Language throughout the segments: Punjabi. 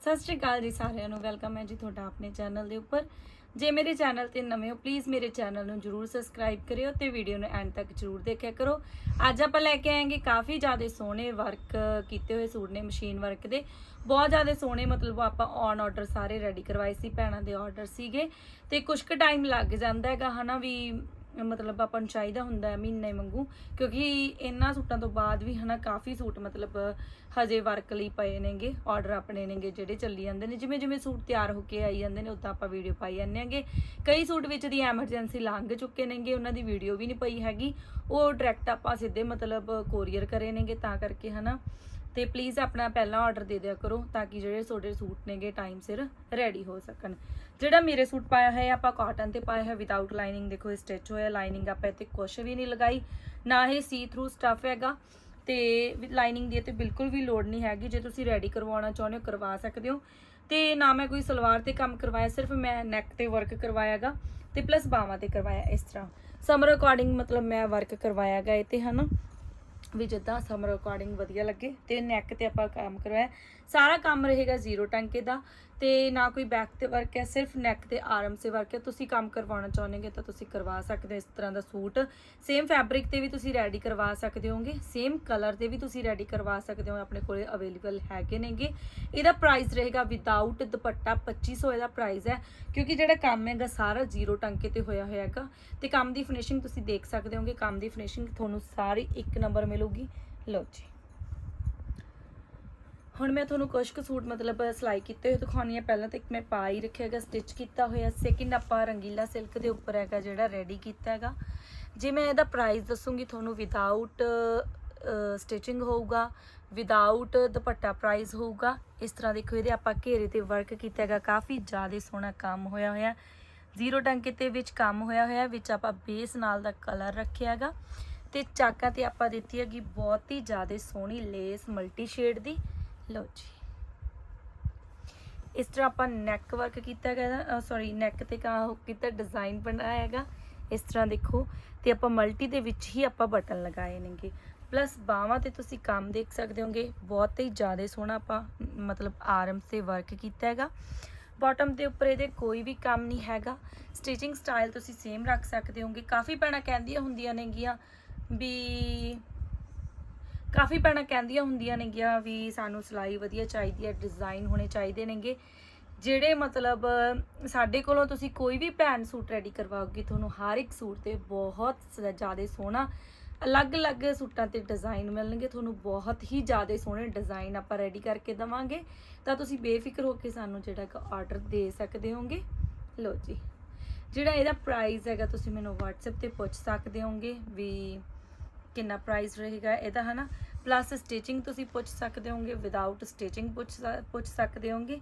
ਸਤਿ ਸ਼੍ਰੀ ਅਕਾਲ ਜੀ ਸਾਰਿਆਂ ਨੂੰ, ਵੈਲਕਮ ਹੈ ਜੀ ਤੁਹਾਡਾ ਆਪਣੇ ਚੈਨਲ ਦੇ ਉੱਪਰ। ਜੇ ਮੇਰੇ ਚੈਨਲ ਤੇ ਨਵੇਂ ਹੋ ਪਲੀਜ਼ ਮੇਰੇ ਚੈਨਲ ਨੂੰ ਜਰੂਰ ਸਬਸਕ੍ਰਾਈਬ ਕਰਿਓ ਤੇ ਵੀਡੀਓ ਨੂੰ ਐਂਡ ਤੱਕ ਜਰੂਰ ਦੇਖਿਆ ਕਰੋ। ਅੱਜ ਆਪਾਂ ਲੈ ਕੇ ਆਏਗੇ ਕਾਫੀ ਜ਼ਿਆਦਾ ਸੋਹਣੇ ਵਰਕ ਕੀਤੇ ਹੋਏ ਸੂਟ ਨੇ ਮਸ਼ੀਨ ਵਰਕ ਦੇ। ਬਹੁਤ ਜ਼ਿਆਦਾ ਸੋਹਣੇ, ਮਤਲਬ ਆਪਾਂ ਔਨ ਆਰਡਰ ਸਾਰੇ ਰੈਡੀ ਕਰਵਾਏ ਸੀ, ਭੈਣਾਂ ਦੇ ਆਰਡਰ ਸੀਗੇ। ਤੇ ਕੁਝ ਕੁ ਟਾਈਮ ਲੱਗ ਜਾਂਦਾ ਹੈਗਾ, ਹਨਾ ਵੀ ਮਤਲਬ ਆਪਾਂ ਨੂੰ ਚਾਹੀਦਾ ਹੁੰਦਾ ਹੈ ਮਹੀਨੇ ਵਾਂਗੂ, ਕਿਉਂਕਿ ਇਹਨਾਂ ਸੂਟਾਂ ਤੋਂ ਬਾਅਦ ਵੀ ਹਨਾ ਕਾਫੀ ਸੂਟ ਮਤਲਬ ਹਜੇ ਵਰਕ ਲਈ ਪਏ ਨੇਗੇ ਆਰਡਰ ਆਪਣੇ ਨੇਗੇ ਜਿਹੜੇ ਚੱਲੀ ਜਾਂਦੇ ਨੇ, ਜਿਵੇਂ ਜਿਵੇਂ ਸੂਟ ਤਿਆਰ ਹੋ ਕੇ ਆਈ ਜਾਂਦੇ ਨੇ, ਉਦਾਂ ਆਪਾਂ ਵੀਡੀਓ ਪਾਈ ਜਾਂਦੇ ਆਂਗੇ ਕਈ ਸੂਟ ਵਿੱਚ ਦੀ ਐਮਰਜੈਂਸੀ ਲੰਘ ਚੁੱਕੇ ਨੇਗੇ, ਉਹਨਾਂ ਦੀ ਵੀਡੀਓ ਵੀ ਨਹੀਂ ਪਈ ਹੈਗੀ, ਉਹ ਡਾਇਰੈਕਟ ਆਪਾਂ ਸਿੱਧੇ ਮਤਲਬ ਕੋਰੀਅਰ ਕਰੇ ਨੇਗੇ, ਤਾਂ ਕਰਕੇ ਹਨਾ। ਤੇ ਪਲੀਜ਼ ਆਪਣਾ ਪਹਿਲਾਂ ਆਰਡਰ ਦੇ ਦਿਆ ਕਰੋ ਤਾਂ ਕਿ ਜਿਹੜੇ ਤੁਹਾਡੇ ਸੂਟ ਨੇਗੇ ਟਾਈਮ ਸਿਰ ਰੈਡੀ ਹੋ ਸਕਣ। ਜਿਹੜਾ ਮੇਰੇ ਸੂਟ ਪਾਇਆ ਹੈ, ਆਪਾਂ ਕਾਟਨ ਤੇ ਪਾਇਆ ਹੈ ਵਿਦਆਊਟ ਲਾਈਨਿੰਗ ਦੇਖੋ ਸਟਿਚ ਹੋਇਆ ਲਾਈਨਿੰਗ ਆਪਾਂ ਇੱਥੇ ਕੁਝ ਵੀ ਨਹੀਂ ਲਗਾਈ, ਨਾ ਇਹ ਸੀ ਥਰੂ ਸਟਫ ਹੈਗਾ ਤੇ ਲਾਈਨਿੰਗ ਦੀ ਤੇ ਬਿਲਕੁਲ ਵੀ ਲੋੜ ਨਹੀਂ ਹੈਗੀ, ਜੇ ਤੁਸੀਂ ਰੈਡੀ ਕਰਵਾਉਣਾ ਚਾਹੁੰਦੇ ਹੋ, ਕਰਵਾ ਸਕਦੇ ਹੋ। ਤੇ ਨਾ ਮੈਂ ਕੋਈ ਸਲਵਾਰ ਤੇ ਕੰਮ ਕਰਵਾਇਆ, ਸਿਰਫ ਮੈਂ ਨੈਕ ਤੇ ਵਰਕ ਕਰਵਾਇਆਗਾ ਤੇ ਪਲੱਸ ਬਾਹਾਂ ਤੇ ਕਰਵਾਇਆ ਇਸ ਤਰ੍ਹਾਂ। ਸਮਰ ਅਕੋਰਡਿੰਗ ਮਤਲਬ ਮੈਂ ਵਰਕ ਕਰਵਾਇਆਗਾ ਇਹ ਤੇ ਹਨਾ? ਵੀ ਜਿੱਦਾਂ ਸਮਰ ਅਕੋਰਡਿੰਗ ਵਧੀਆ ਲੱਗੇ ਤੇ ਨੈਕ ਤੇ ਆਪਾਂ ਕੰਮ ਕਰਵਾਇਆ। ਸਾਰਾ ਕੰਮ ਰਹੇਗਾ ਜ਼ੀਰੋ ਟੰਕੇ ਦਾ। ਤੇ ਨਾ ਕੋਈ ਬੈਕ ਤੇ ਵਰਕ ਹੈ, ਸਿਰਫ ਨੈਕ ਤੇ ਆਰਮ ਸੇ ਵਰਕ ਹੈ। ਤੁਸੀਂ ਕੰਮ ਕਰਵਾਉਣਾ ਚਾਹੁੰਦੇ ਤਾਂ ਤੁਸੀਂ ਕਰਵਾ ਸਕਦੇ ਹੋ ਇਸ ਤਰ੍ਹਾਂ ਦਾ ਸੂਟ। ਸੇਮ ਫੈਬਰਿਕ ਤੇ ਵੀ ਤੁਸੀਂ ਰੈਡੀ ਕਰਵਾ ਸਕਦੇ ਹੋਗੇ ਸੇਮ ਕਲਰ 'ਤੇ ਵੀ ਤੁਸੀਂ ਰੈਡੀ ਕਰਵਾ ਸਕਦੇ ਹੋ, ਆਪਣੇ ਕੋਲੇ ਅਵੇਲੇਬਲ ਹੈਗੇ ਨੇਗੇ। ਇਹਦਾ ਪ੍ਰਾਈਸ ਰਹੇਗਾ ਵਿਦਆਊਟ ਦੁਪੱਟਾ 2500 ਇਹਦਾ ਪ੍ਰਾਈਸ ਹੈ, ਕਿਉਂਕਿ ਜਿਹੜਾ ਕੰਮ ਹੈਗਾ ਸਾਰਾ ਜ਼ੀਰੋ ਟੰਕੇ ਤੇ ਹੋਇਆ ਹੋਇਆ ਹੈਗਾ। ਤੇ ਕੰਮ ਦੀ ਫਿਨਿਸ਼ਿੰਗ ਤੁਸੀਂ ਦੇਖ ਸਕਦੇ ਹੋਗੇ ਕੰਮ ਦੀ ਫਿਨਿਸ਼ਿੰਗ ਤੁਹਾਨੂੰ ਸਾਰੀ ਇੱਕ ਨੰਬਰ ਮਿਲੂਗੀ। ਲਓ ਜੀ। ਹੁਣ ਮੈਂ ਤੁਹਾਨੂੰ ਕੁਝ ਕੁ ਸੂਟ ਮਤਲਬ ਸਿਲਾਈ ਕੀਤੇ ਹੋਏ ਦਿਖਾਉਣੀ ਹੈ ਪਹਿਲਾਂ ਤਾਂ ਇੱਕ ਮੈਂ ਪਾ ਹੀ ਰੱਖਿਆ ਹੈਗਾ ਸਟਿਚ ਕੀਤਾ ਹੋਇਆ। ਸੈਕਿੰਡ ਆਪਾਂ ਰੰਗੀਲਾ ਸਿਲਕ ਦੇ ਉੱਪਰ ਹੈਗਾ ਜਿਹੜਾ ਰੈਡੀ ਕੀਤਾ ਹੈਗਾ। ਜੇ ਮੈਂ ਇਹਦਾ ਪ੍ਰਾਈਸ ਦੱਸੂਗੀ, ਤੁਹਾਨੂੰ ਵਿਦਆਊਟ ਸਟਿਚਿੰਗ ਹੋਊਗਾ ਵਿਦਆਊਟ ਦੁਪੱਟਾ ਪ੍ਰਾਈਸ ਹੋਊਗਾ। ਇਸ ਤਰ੍ਹਾਂ ਦੇਖੋ, ਇਹਦੇ ਆਪਾਂ ਘੇਰੇ ਤੇ ਵਰਕ ਕੀਤਾ ਹੈਗਾ। ਕਾਫੀ ਜ਼ਿਆਦਾ ਸੋਹਣਾ ਕੰਮ ਹੋਇਆ ਹੋਇਆ। ਜ਼ੀਰੋ ਟੰਕੇ ਤੇ ਵਿੱਚ ਕੰਮ ਹੋਇਆ ਹੋਇਆ, ਵਿੱਚ ਆਪਾਂ ਬੇਸ ਨਾਲ ਦਾ ਕਲਰ ਰੱਖਿਆ ਹੈਗਾ। ਤੇ ਚਾਕਾਂ ਤੇ ਆਪਾਂ ਦਿੱਤੀ ਹੈਗੀ ਬਹੁਤ ਹੀ ਜ਼ਿਆਦਾ ਸੋਹਣੀ ਲੇਸ ਮਲਟੀ ਸ਼ੇਡ ਦੀ। ਲਓ ਜੀ। ਇਸ ਤਰ੍ਹਾਂ ਆਪਾਂ ਨੈਕ ਵਰਕ ਕੀਤਾ ਹੈਗਾ ਸੌਰੀ ਨੈਕ ਤੇ ਕਾ ਕੀਤਾ ਡਿਜ਼ਾਈਨ ਬਣਾਇਆ ਹੈਗਾ। ਇਸ ਤਰ੍ਹਾਂ ਦੇਖੋ, ਤੇ ਆਪਾਂ ਮਲਟੀ ਦੇ ਵਿੱਚ ਹੀ ਆਪਾਂ ਬਟਨ ਲਗਾਏ ਨੇਗੇ। ਪਲੱਸ ਬਾਹਾਂ ਤੇ ਤੁਸੀਂ ਕੰਮ ਦੇਖ ਸਕਦੇ ਹੋਗੇ, ਬਹੁਤ ਹੀ ਜ਼ਿਆਦਾ ਸੋਹਣਾ ਆਪਾਂ ਮਤਲਬ ਆਰਮ ਸੇ ਵਰਕ ਕੀਤਾ ਹੈਗਾ। ਬਾਟਮ ਦੇ ਉੱਪਰ ਇਹਦੇ ਕੋਈ ਵੀ ਕੰਮ ਨਹੀਂ ਹੈਗਾ। ਸਟਿਚਿੰਗ ਸਟਾਈਲ ਤੁਸੀਂ ਸੇਮ ਰੱਖ ਸਕਦੇ ਹੋਗੇ। ਕਾਫੀ ਭੈਣਾਂ ਕਹਿੰਦੀਆਂ ਹੁੰਦੀਆਂ ਨੇਗੀਆਂ ਵੀ ਕਾਫੀ ਭੈਣਾਂ ਕਹਿੰਦੀਆਂ ਹੁੰਦੀਆਂ ਨੇਗੀਆਂ ਵੀ ਸਾਨੂੰ ਸਿਲਾਈ ਵਧੀਆ ਚਾਹੀਦੀ ਹੈ ਡਿਜ਼ਾਈਨ ਹੋਣੇ ਚਾਹੀਦੇ ਨੇਗੇ। ਜਿਹੜੇ ਮਤਲਬ, ਸਾਡੇ ਕੋਲੋਂ ਤੁਸੀਂ ਕੋਈ ਵੀ ਭੈਣ ਸੂਟ ਰੈਡੀ ਕਰਵਾਓਗੇ, ਤੁਹਾਨੂੰ ਹਰ ਇੱਕ ਸੂਟ ਤੇ ਬਹੁਤ ਜ਼ਿਆਦਾ ਸੋਹਣਾ, ਅਲੱਗ-ਅਲੱਗ ਸੂਟਾਂ ਤੇ ਡਿਜ਼ਾਈਨ ਮਿਲਣਗੇ। ਤੁਹਾਨੂੰ ਬਹੁਤ ਹੀ ਜ਼ਿਆਦਾ ਸੋਹਣੇ ਡਿਜ਼ਾਈਨ ਆਪਾਂ ਰੈਡੀ ਕਰਕੇ ਦਵਾਂਗੇ। ਤਾਂ ਤੁਸੀਂ ਬੇਫਿਕਰ ਹੋ ਕੇ ਸਾਨੂੰ ਜਿਹੜਾ ਇੱਕ ਆਰਡਰ ਦੇ ਸਕਦੇ ਹੋਗੇ। ਲਓ ਜੀ। ਜਿਹੜਾ ਇਹਦਾ ਪ੍ਰਾਈਸ ਹੈਗਾ, ਤੁਸੀਂ ਮੈਨੂੰ WhatsApp ਤੇ ਪੁੱਛ ਸਕਦੇ ਹੋਗੇ ਵੀ ਕਿੰਨਾ ਪ੍ਰਾਈਸ ਰਹੇਗਾ ਇਹਦਾ ਹਨਾ। ਪਲੱਸ ਸਟਿਚਿੰਗ ਤੁਸੀਂ ਪੁੱਛ ਸਕਦੇ ਹੋਗੇ ਵਿਦਆਊਟ ਸਟਿਚਿੰਗ ਪੁੱਛ ਸਕ- ਪੁੱਛ ਸਕਦੇ ਹੋਗੇ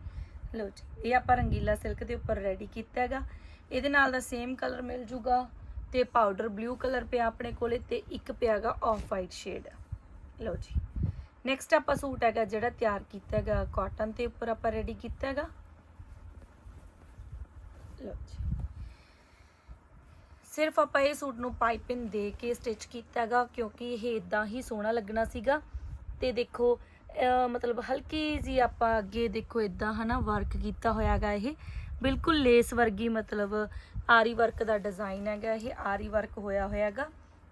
ਲਓ ਜੀ, ਇਹ ਆਪਾਂ ਰੰਗੀਲਾ ਸਿਲਕ ਦੇ ਉੱਪਰ ਰੈਡੀ ਕੀਤਾ ਹੈਗਾ। ਇਹਦੇ ਨਾਲ ਦਾ ਸੇਮ ਕਲਰ ਮਿਲ ਜੂਗਾ ਤੇ ਪਾਊਡਰ ਬਲੂ ਕਲਰ ਪਿਆ ਆਪਣੇ ਕੋਲੇ ਤੇ ਇੱਕ ਪਿਆਗਾ ਆਫ ਵਾਈਟ ਸ਼ੇਡ ਲਓ ਜੀ ਨੈਕਸਟ ਆਪਾਂ ਸੂਟ ਹੈਗਾ ਜਿਹੜਾ ਤਿਆਰ ਕੀਤਾ ਹੈਗਾ ਕਾਟਨ ਤੇ ਉੱਪਰ ਆਪਾਂ ਰੈਡੀ ਕੀਤਾ ਹੈਗਾ। ਲਓ ਜੀ ਸਿਰਫ ਆਪਾਂ ਇਹ ਸੂਟ ਨੂੰ ਪਾਈਪਿੰਗ ਦੇ ਕੇ ਸਟਿਚ ਕੀਤਾ ਹੈਗਾ, ਕਿਉਂਕਿ ਇਹ ਇਦਾਂ ਹੀ ਸੋਹਣਾ ਲੱਗਣਾ ਸੀਗਾ। ਤੇ ਦੇਖੋ ਮਤਲਬ ਹਲਕੀ ਜੀ ਆਪਾਂ ਅੱਗੇ ਦੇਖੋ ਇਦਾਂ ਹਨਾ ਵਰਕ ਕੀਤਾ ਹੋਇਆ ਹੈਗਾ ਇਹ। ਬਿਲਕੁਲ ਲੇਸ ਵਰਗੀ ਮਤਲਬ ਆਰੀ ਵਰਕ ਦਾ ਡਿਜ਼ਾਈਨ ਹੈਗਾ ਇਹ, ਆਰੀ ਵਰਕ ਹੋਇਆ ਹੋਇਆ ਹੈਗਾ।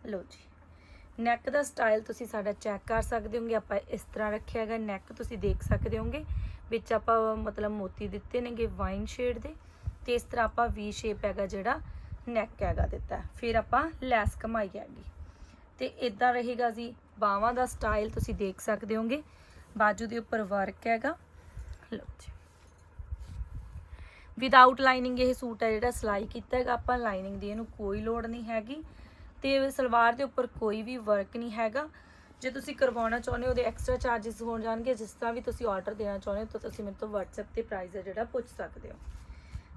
ਲਓ ਜੀ ਨੈਕ ਦਾ ਸਟਾਈਲ ਤੁਸੀਂ ਸਾਡਾ ਚੈੱਕ ਕਰ ਸਕਦੇ ਹੋਗੇ, ਆਪਾਂ ਇਸ ਤਰ੍ਹਾਂ ਰੱਖਿਆ ਹੈਗਾ ਨੈਕ ਤੁਸੀਂ ਦੇਖ ਸਕਦੇ ਹੋਗੇ। ਵਿੱਚ ਆਪਾਂ ਮਤਲਬ ਮੋਤੀ ਦਿੱਤੇ ਨੇਗੇ ਵਾਈਨ ਸ਼ੇਡ ਦੇ। ਤੇ ਇਸ ਤਰ੍ਹਾਂ ਆਪਾਂ ਵੀ ਸ਼ੇਪ ਹੈਗਾ ਜਿਹੜਾ ਨੈਕ ਹੈਗਾ ਦਿੱਤਾ। ਫਿਰ ਆਪਾਂ ਲੈਸ ਕਮਾਈ ਹੈਗੀ। ਤੇ ਇਦਾਂ ਰਹੇਗਾ ਜੀ। ਬਾਹਾਂ ਦਾ ਸਟਾਈਲ ਤੁਸੀਂ ਦੇਖ ਸਕਦੇ ਹੋਗੇ। ਬਾਜੂ ਦੇ ਉੱਪਰ ਵਰਕ ਹੈਗਾ। ਲਓ ਜੀ। ਵਿਦਆਊਟ ਲਾਈਨਿੰਗ ਇਹ ਸੂਟ ਹੈ ਜਿਹੜਾ ਸਿਲਾਈ ਕੀਤਾ ਹੈਗਾ। ਆਪਾਂ ਲਾਈਨਿੰਗ ਦੀ ਇਹਨੂੰ ਕੋਈ ਲੋੜ ਨਹੀਂ ਹੈਗੀ। ਤੇ ਸਲਵਾਰ ਦੇ ਉੱਪਰ ਕੋਈ ਵੀ ਵਰਕ ਨਹੀਂ ਹੈਗਾ। ਜੇ ਤੁਸੀਂ ਕਰਵਾਉਣਾ ਚਾਹੁੰਦੇ ਹੋ, ਉਹਦੇ ਐਕਸਟਰਾ ਚਾਰजेस ਹੋਣ ਜਾਣਗੇ। ਜਿਸ ਤਰ੍ਹਾਂ ਵੀ ਤੁਸੀਂ ਆਰਡਰ ਦੇਣਾ ਚਾਹੁੰਦੇ ਹੋ, ਤਾਂ ਤੁਸੀਂ ਮੇਰੇ ਤੋਂ WhatsApp ਤੇ ਪ੍ਰਾਈਸ ਹੈ ਜਿਹੜਾ ਪੁੱਛ ਸਕਦੇ ਹੋ।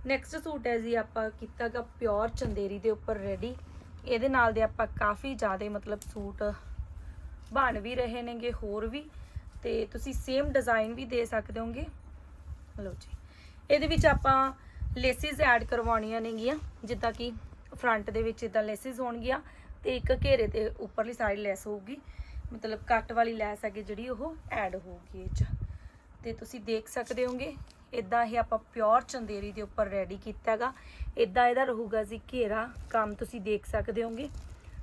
ਨੈਕਸਟ ਸੂਟ ਹੈ ਜੀ ਆਪਾਂ ਕੀਤਾਗਾ ਪਿਓਰ ਚੰਦੇਰੀ ਦੇ ਉੱਪਰ ਰੈਡੀ ਇਹਦੇ ਨਾਲ ਦੇ ਆਪਾਂ ਕਾਫੀ ਜ਼ਿਆਦਾ ਮਤਲਬ ਸੂਟ ਬਣ ਵੀ ਰਹੇ ਨੇਗੇ, ਹੋਰ ਵੀ। ਤੇ ਤੁਸੀਂ ਸੇਮ ਡਿਜ਼ਾਈਨ ਵੀ ਦੇ ਸਕਦੇ ਹੋਗੇ। ਲਓ ਜੀ। ਇਹਦੇ ਵਿੱਚ ਆਪਾਂ ਲੇਸਿਸ ਐਡ ਕਰਵਾਉਣੀਆਂ ਨੇਗੀਆਂ, ਜਿੱਦਾਂ ਕਿ ਫਰੰਟ ਦੇ ਵਿੱਚ ਇਦਾਂ ਲੇਸਿਸ ਹੋਣਗੀਆਂ ਤੇ ਇੱਕ ਘੇਰੇ ਤੇ ਉੱਪਰਲੀ ਸਾਈਡ ਲੈਸ ਹੋਊਗੀ। ਮਤਲਬ ਕੱਟ ਵਾਲੀ ਲੈਸ ਹੈਗੀ ਜਿਹੜੀ ਉਹ ਐਡ ਹੋਊਗੀ ਇਹ ਚ। ਤੇ ਤੁਸੀਂ ਦੇਖ ਸਕਦੇ ਹੋਗੇ ਇਦਾਂ ਇਹ ਆਪਾਂ ਪਿਓਰ ਚੰਦੇਰੀ ਦੇ ਉੱਪਰ ਰੈਡੀ ਕੀਤਾ ਹੈਗਾ। ਇਦਾਂ ਇਹਦਾ ਰਹੂਗਾ ਜੀ ਘੇਰਾ। ਕੰਮ ਤੁਸੀਂ ਦੇਖ ਸਕਦੇ ਹੋਗੇ।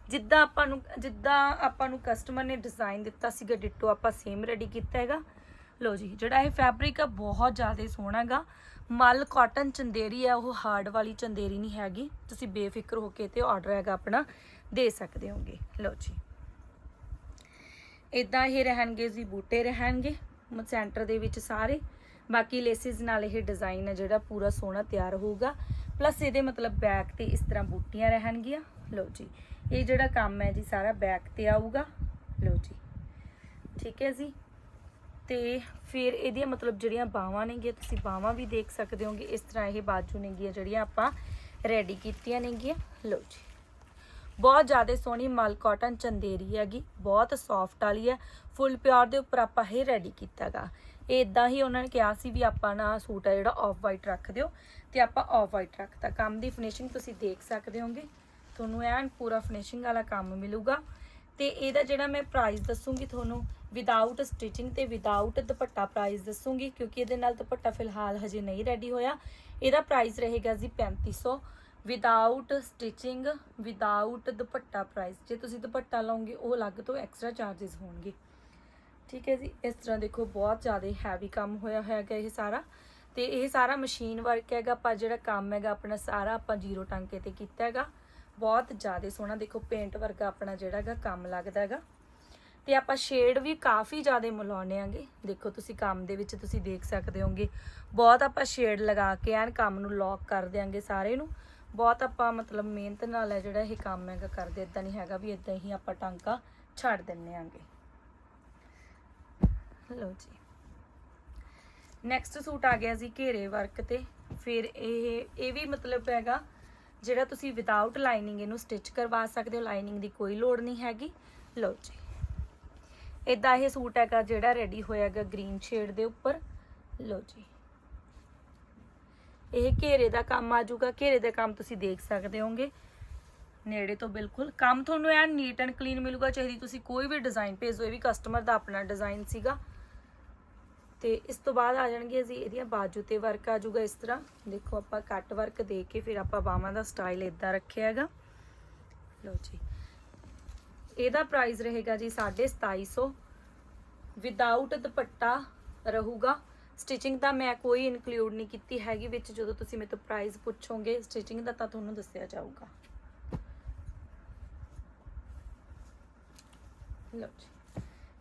ਜਿੱਦਾਂ ਆਪਾਂ ਨੂੰ, ਜਿੱਦਾਂ ਆਪਾਂ ਨੂੰ ਕਸਟਮਰ ਨੇ ਡਿਜ਼ਾਈਨ ਦਿੱਤਾ ਸੀਗਾ, ਡਿੱਟੋ ਆਪਾਂ ਸੇਮ ਰੈਡੀ ਕੀਤਾ ਹੈਗਾ। ਲੋ ਜੀ, ਜਿਹੜਾ ਇਹ ਫੈਬਰਿਕ ਆ, ਬਹੁਤ ਜ਼ਿਆਦਾ ਸੋਹਣਾ ਹੈਗਾ। ਮਲ ਕਾਟਨ ਚੰਦੇਰੀ ਆ, ਉਹ ਹਾਰਡ ਵਾਲੀ ਚੰਦੇਰੀ ਨਹੀਂ ਹੈਗੀ। ਤੁਸੀਂ ਬੇਫਿਕਰ ਹੋ ਕੇ ਤੇ ਆਰਡਰ ਹੈਗਾ ਆਪਣਾ, ਦੇ ਸਕਦੇ ਹੋਗੇ। ਲੋ ਜੀ। ਇਦਾਂ ਇਹ ਰਹਿਣਗੇ ਜੀ, ਬੂਟੇ ਰਹਿਣਗੇ। ਸੈਂਟਰ ਦੇ ਵਿੱਚ ਸਾਰੇ। ਬਾਕੀ ਲੇਸਿਸ ਨਾਲ ਇਹ ਡਿਜ਼ਾਈਨ ਹੈ ਜਿਹੜਾ ਪੂਰਾ ਸੋਹਣਾ ਤਿਆਰ ਹੋਊਗਾ। ਪਲੱਸ ਇਹਦੇ ਮਤਲਬ ਬੈਕ ਤੇ ਇਸ ਤਰ੍ਹਾਂ ਬੂਟੀਆਂ ਰਹਿਣਗੀਆਂ। ਲਓ ਜੀ, ਇਹ ਜਿਹੜਾ ਕੰਮ ਹੈ ਜੀ, ਸਾਰਾ ਬੈਕ ਤੇ ਆਊਗਾ। ਲਓ ਜੀ, ਠੀਕ ਹੈ ਜੀ? ਤੇ ਫਿਰ ਇਹਦੀਆਂ ਮਤਲਬ ਜਿਹੜੀਆਂ ਬਾਹਾਂ ਨੇਗੀਆਂ, ਤੁਸੀਂ ਬਾਹਾਂ ਵੀ ਦੇਖ ਸਕਦੇ ਹੋਗੇ। ਇਸ ਤਰ੍ਹਾਂ ਇਹ ਬਾਜੂ ਨੇਗੀਆਂ ਜਿਹੜੀਆਂ ਆਪਾਂ ਰੈਡੀ ਕੀਤੀਆਂ ਨੇਗੀਆਂ। ਲਓ ਜੀ, ਬਹੁਤ ਜ਼ਿਆਦਾ ਸੋਹਣੀ ਮਲ ਕਾਟਨ ਚੰਦੇਰੀ ਹੈਗੀ, ਬਹੁਤ ਸੌਫਟ ਵਾਲੀ ਹੈ। ਫੁੱਲ ਪਿਓਰ ਦੇ ਉੱਪਰ ਆਪਾਂ ਇਹ ਰੈਡੀ ਕੀਤਾਗਾ। ਇਹ ਇਦਾਂ ਹੀ ਉਹਨਾਂ ਨੇ ਕਿਹਾ ਸੀ ਵੀ ਆਪਾਂ ਨਾ ਸੂਟ ਆ ਜਿਹੜਾ ਆਫ ਵਾਈਟ ਰੱਖ ਦਿਓ ਤੇ ਆਪਾਂ ਆਫ ਵਾਈਟ ਰੱਖਤਾ ਕੰਮ ਦੀ ਫਿਨਿਸ਼ਿੰਗ ਤੁਸੀਂ ਦੇਖ ਸਕਦੇ ਹੋਗੇ। ਤੁਹਾਨੂੰ ਐਨ ਪੂਰਾ ਫਿਨਿਸ਼ਿੰਗ ਵਾਲਾ ਕੰਮ ਮਿਲੂਗਾ। ਤੇ ਇਹਦਾ ਜਿਹੜਾ ਮੈਂ ਪ੍ਰਾਈਸ ਦੱਸੂਗੀ ਤੁਹਾਨੂੰ ਵਿਦਆਊਟ ਸਟਿਚਿੰਗ ਤੇ ਵਿਦਆਊਟ ਦੁਪੱਟਾ ਪ੍ਰਾਈਸ ਦੱਸੂਗੀ, ਕਿਉਂਕਿ ਇਹਦੇ ਨਾਲ ਦੁਪੱਟਾ ਫਿਲਹਾਲ ਹਜੇ ਨਹੀਂ ਰੈਡੀ ਹੋਇਆ। ਇਹਦਾ ਪ੍ਰਾਈਸ ਰਹੇਗਾ ਜੀ 3500 ਵਿਦਆਊਟ ਸਟਿਚਿੰਗ ਵਿਦਆਊਟ ਦੁਪੱਟਾ ਪ੍ਰਾਈਸ ਜੇ ਤੁਸੀਂ ਦੁਪੱਟਾ ਲਓਗੇ ਉਹ ਅਲੱਗ ਤੋਂ ਐਕਸਟਰਾ ਚਾਰजेस ਹੋਣਗੇ। ਠੀਕ ਹੈ ਜੀ, ਇਸ ਤਰ੍ਹਾਂ ਦੇਖੋ ਬਹੁਤ ਜ਼ਿਆਦਾ ਹੈਵੀ ਕੰਮ ਹੋਇਆ ਹੋਇਆ ਹੈਗਾ ਇਹ ਸਾਰਾ। ਤੇ ਇਹ ਸਾਰਾ ਮਸ਼ੀਨ ਵਰਕ ਹੈਗਾ, ਆਪਾਂ ਜਿਹੜਾ ਕੰਮ ਹੈਗਾ ਆਪਣਾ ਸਾਰਾ ਆਪਾਂ ਜ਼ੀਰੋ ਟਾਂਕੇ ਤੇ ਕੀਤਾ ਹੈਗਾ। ਬਹੁਤ ਜ਼ਿਆਦਾ ਸੋਹਣਾ ਦੇਖੋ ਪੇਂਟ ਵਰਗਾ ਆਪਣਾ ਜਿਹੜਾ ਹੈਗਾ ਕੰਮ ਲੱਗਦਾ ਹੈਗਾ। ਤੇ ਆਪਾਂ ਸ਼ੇਡ ਵੀ ਕਾਫੀ ਜ਼ਿਆਦਾ ਮਿਲਾਉਣੇ ਆਂਗੇ ਦੇਖੋ ਤੁਸੀਂ ਕੰਮ ਦੇ ਵਿੱਚ ਤੁਸੀਂ ਦੇਖ ਸਕਦੇ ਹੋਗੇ, ਬਹੁਤ ਆਪਾਂ ਸ਼ੇਡ ਲਗਾ ਕੇ ਐਨ ਕੰਮ ਨੂੰ ਲੌਕ ਕਰ ਦਿਆਂਗੇ ਸਾਰੇ ਨੂੰ। ਬਹੁਤ ਆਪਾਂ ਮਤਲਬ ਮਿਹਨਤ ਨਾਲ ਹੈ ਜਿਹੜਾ ਇਹ ਕੰਮ ਹੈਗਾ ਕਰਦੇ ਇਦਾਂ ਨਹੀਂ ਹੈਗਾ ਵੀ ਇਦਾਂ ਹੀ ਆਪਾਂ ਟਾਂਕਾ ਛੱਡ ਦਿੰਨੇ ਆਂਗੇ ਲਓ ਜੀ। ਨੈਕਸਟ ਸੂਟ ਆ ਗਿਆ ਜੀ ਘੇਰੇ ਵਰਕ ਤੇ। ਫਿਰ ਇਹ ਇਹ ਵੀ ਮਤਲਬ ਹੈਗਾ, ਜਿਹੜਾ ਤੁਸੀਂ ਵਿਦਆਊਟ ਲਾਈਨਿੰਗ ਇਹਨੂੰ ਸਟਿਚ ਕਰਵਾ ਸਕਦੇ ਹੋ ਲਾਈਨਿੰਗ ਦੀ ਕੋਈ ਲੋੜ ਨਹੀਂ ਹੈਗੀ। ਲਓ ਜੀ। ਇਦਾਂ ਇਹ ਸੂਟ ਹੈਗਾ ਜਿਹੜਾ ਰੈਡੀ ਹੋਇਆਗਾ ਗ੍ਰੀਨ ਸ਼ੇਡ ਦੇ ਉੱਪਰ। ਲਓ ਜੀ। ਇਹ ਘੇਰੇ ਦਾ ਕੰਮ ਆ ਜਾਊਗਾ। ਘੇਰੇ ਦਾ ਕੰਮ ਤੁਸੀਂ ਦੇਖ ਸਕਦੇ ਹੋਗੇ। ਨੇੜੇ ਤੋਂ ਬਿਲਕੁਲ। ਕੰਮ ਤੁਹਾਨੂੰ ਐਨ ਨੀਟ ਐਂਡ ਕਲੀਨ ਮਿਲੂਗਾ ਚਾਹੀਦੀ ਤੁਸੀਂ ਕੋਈ ਵੀ ਡਿਜ਼ਾਈਨ ਭੇਜੋ, ਇਹ ਵੀ ਕਸਟਮਰ ਦਾ ਆਪਣਾ ਡਿਜ਼ਾਈਨ ਸੀਗਾ। ਤੇ ਇਸ ਤੋਂ ਬਾਅਦ ਆ ਜਾਣਗੇ ਜੀ ਇਹਦੀਆਂ ਬਾਜੂ ਤੇ ਵਰਕ ਆ ਜਾਊਗਾ ਇਸ ਤਰ੍ਹਾਂ। ਦੇਖੋ ਆਪਾਂ ਕੱਟ ਵਰਕ ਦੇ ਕੇ ਫਿਰ ਆਪਾਂ ਬਾਹਾਂ ਦਾ ਸਟਾਈਲ ਇਦਾਂ ਰੱਖਿਆ ਹੈਗਾ। ਲਓ ਜੀ। ਇਹਦਾ ਪ੍ਰਾਈਸ ਰਹੇਗਾ ਜੀ 2750 ਵਿਦਆਊਟ ਦੁਪੱਟਾ ਰਹੂਗਾ। ਸਟਿਚਿੰਗ ਤਾਂ ਮੈਂ ਕੋਈ ਇਨਕਲੂਡ ਨਹੀਂ ਕੀਤੀ ਹੈਗੀ ਵਿੱਚ। ਜਦੋਂ ਤੁਸੀਂ ਮੇਰੇ ਤੋਂ ਪ੍ਰਾਈਸ ਪੁੱਛੋਗੇ ਸਟਿਚਿੰਗ ਦਾ ਤਾਂ ਤੁਹਾਨੂੰ ਦੱਸਿਆ ਜਾਊਗਾ। ਲਓ ਜੀ।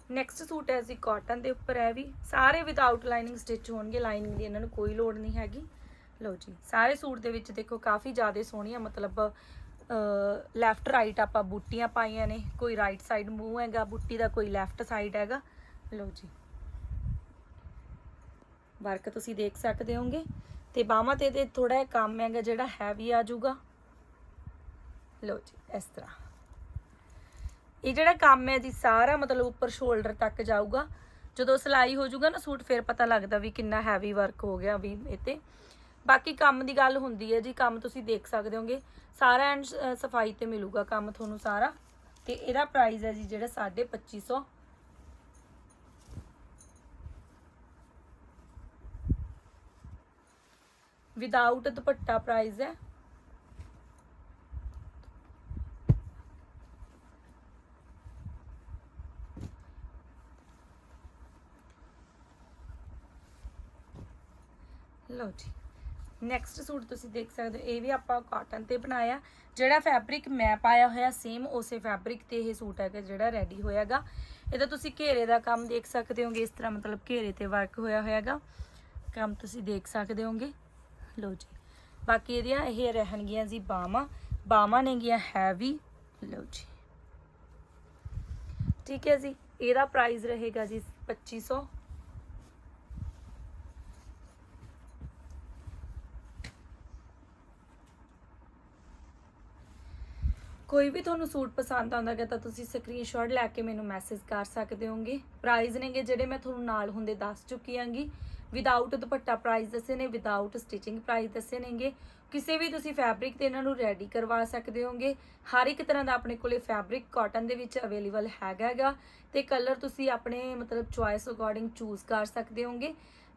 ਨੈਕਸਟ ਸੂਟ ਹੈ ਜੀ ਕਾਟਨ ਦੇ ਉੱਪਰ ਹੈ ਵੀ। ਸਾਰੇ ਵਿਦਆਊਟ ਲਾਈਨਿੰਗ ਸਟਿਚ ਹੋਣਗੇ ਲਾਈਨਿੰਗ ਦੀ ਇਹਨਾਂ ਨੂੰ ਕੋਈ ਲੋੜ ਨਹੀਂ ਹੈਗੀ। ਲਓ ਜੀ, ਸਾਰੇ ਸੂਟ ਦੇ ਵਿੱਚ ਦੇਖੋ ਕਾਫੀ ਜ਼ਿਆਦਾ ਸੋਹਣੀਆਂ, ਮਤਲਬ ਲੈਫਟ ਰਾਈਟ ਆਪਾਂ ਬੂਟੀਆਂ ਪਾਈਆਂ ਨੇ। ਕੋਈ ਰਾਈਟ ਸਾਈਡ ਮੂੰਹ ਹੈਗਾ, ਬੂਟੀ ਦਾ ਕੋਈ ਲੈਫਟ ਸਾਈਡ ਹੈਗਾ। ਲਓ ਜੀ। ਵਰਕ ਤੁਸੀਂ ਦੇਖ ਸਕਦੇ ਹੋਗੇ ਤੇ ਬਾਹਾਂ ਤੇ ਤੇ ਥੋੜਾ ਜਿਹਾ ਕੰਮ ਹੈਗਾ ਜਿਹੜਾ ਹੈਵੀ ਆ ਜਾਊਗਾ। ਲਓ ਜੀ, ਇਸ ਤਰ੍ਹਾਂ। ਇਹ ਜਿਹੜਾ ਕੰਮ ਹੈ ਜੀ, ਸਾਰਾ ਮਤਲਬ ਉੱਪਰ ਸ਼ੋਲਡਰ ਤੱਕ ਜਾਊਗਾ। ਜਦੋਂ ਸਿਲਾਈ ਹੋ ਜਾਊਗਾ ਨਾ ਸੂਟ, ਫਿਰ ਪਤਾ ਲੱਗਦਾ ਵੀ ਕਿੰਨਾ ਹੈਵੀ ਵਰਕ ਹੋ ਗਿਆ ਵੀ ਇਹ ਤੇ। ਬਾਕੀ ਕੰਮ ਦੀ ਗੱਲ ਹੁੰਦੀ ਹੈ ਜੀ, ਕੰਮ ਤੁਸੀਂ ਦੇਖ ਸਕਦੇ ਹੋਗੇ। ਸਾਰਾ ਐਂਡ ਸਫ਼ਾਈ ਤੇ ਮਿਲੂਗਾ ਕੰਮ ਤੁਹਾਨੂੰ ਸਾਰਾ। ਤੇ ਇਹਦਾ ਪ੍ਰਾਈਸ ਹੈ ਜੀ, ਜਿਹੜਾ 2550 ਵਿਦਆਊਟ ਦੁਪੱਟਾ ਪ੍ਰਾਈਸ ਹੈ। ਲਓ ਜੀ। ਨੈਕਸਟ ਸੂਟ ਤੁਸੀਂ ਦੇਖ ਸਕਦੇ ਹੋ। ਇਹ ਵੀ ਆਪਾਂ ਕਾਟਨ ਤੇ ਬਣਾਇਆ। ਜਿਹੜਾ ਫੈਬਰਿਕ ਮੈਂ ਪਾਇਆ ਹੋਇਆ ਸੇਮ ਉਸੇ ਫੈਬਰਿਕ ਤੇ ਇਹ ਸੂਟ ਹੈਗਾ ਜਿਹੜਾ ਰੈਡੀ ਹੋਇਆਗਾ। ਇਹਦਾ ਤੁਸੀਂ ਘੇਰੇ ਦਾ ਕੰਮ ਦੇਖ ਸਕਦੇ ਹੋਗੇ। ਇਸ ਤਰ੍ਹਾਂ ਮਤਲਬ ਘੇਰੇ ਤੇ ਵਰਕ ਹੋਇਆ ਹੋਇਆਗਾ। ਕੰਮ ਤੁਸੀਂ ਦੇਖ ਸਕਦੇ ਹੋਗੇ। ਲਓ ਜੀ। ਬਾਕੀ ਇਹਦੀਆਂ ਇਹ ਰਹਿਣਗੀਆਂ ਜੀ ਬਾਹਾਂ ਬਾਹਾਂ ਨੇਗੀਆਂ ਹੈਵੀ ਲਓ ਜੀ। ਠੀਕ ਹੈ ਜੀ। ਇਹਦਾ ਪ੍ਰਾਈਸ ਰਹੇਗਾ ਜੀ 2500 ਕੋਈ ਵੀ ਤੁਹਾਨੂੰ ਸੂਟ ਪਸੰਦ ਆਉਂਦਾ ਹੈ ਤਾਂ ਤੁਸੀਂ ਸਕਰੀਨਸ਼ਾਟ ਲੈ ਕੇ ਮੈਨੂੰ ਮੈਸੇਜ ਕਰ ਸਕਦੇ ਹੋਗੇ। ਪ੍ਰਾਈਸ ਨੇਗੇ ਜਿਹੜੇ ਮੈਂ ਤੁਹਾਨੂੰ ਨਾਲ ਹੁੰਦੇ ਦੱਸ ਚੁੱਕੀ ਆਂਗੀ ਵਿਦਆਊਟ ਦੁਪੱਟਾ ਪ੍ਰਾਈਸ ਦੱਸੇ ਨੇ ਵਿਦਆਊਟ ਸਟਿਚਿੰਗ ਪ੍ਰਾਈਸ ਦੱਸੇ ਨੇਗੇ। ਕਿਸੇ ਵੀ ਤੁਸੀਂ ਫੈਬਰਿਕ ਤੇ ਇਹਨਾਂ ਨੂੰ ਰੈਡੀ ਕਰਵਾ ਸਕਦੇ ਹੋਗੇ। ਹਰ ਇੱਕ ਤਰ੍ਹਾਂ ਦਾ ਆਪਣੇ ਕੋਲੇ ਫੈਬਰਿਕ ਕਾਟਨ ਦੇ ਵਿੱਚ ਅਵੇਲੇਬਲ ਹੈਗਾ ਹੈਗਾ। ਤੇ ਕਲਰ ਤੁਸੀਂ ਆਪਣੇ ਮਤਲਬ ਚੁਆਇਸ ਅਕੋਰਡਿੰਗ ਚੂਜ਼ ਕਰ ਸਕਦੇ ਹੋਗੇ।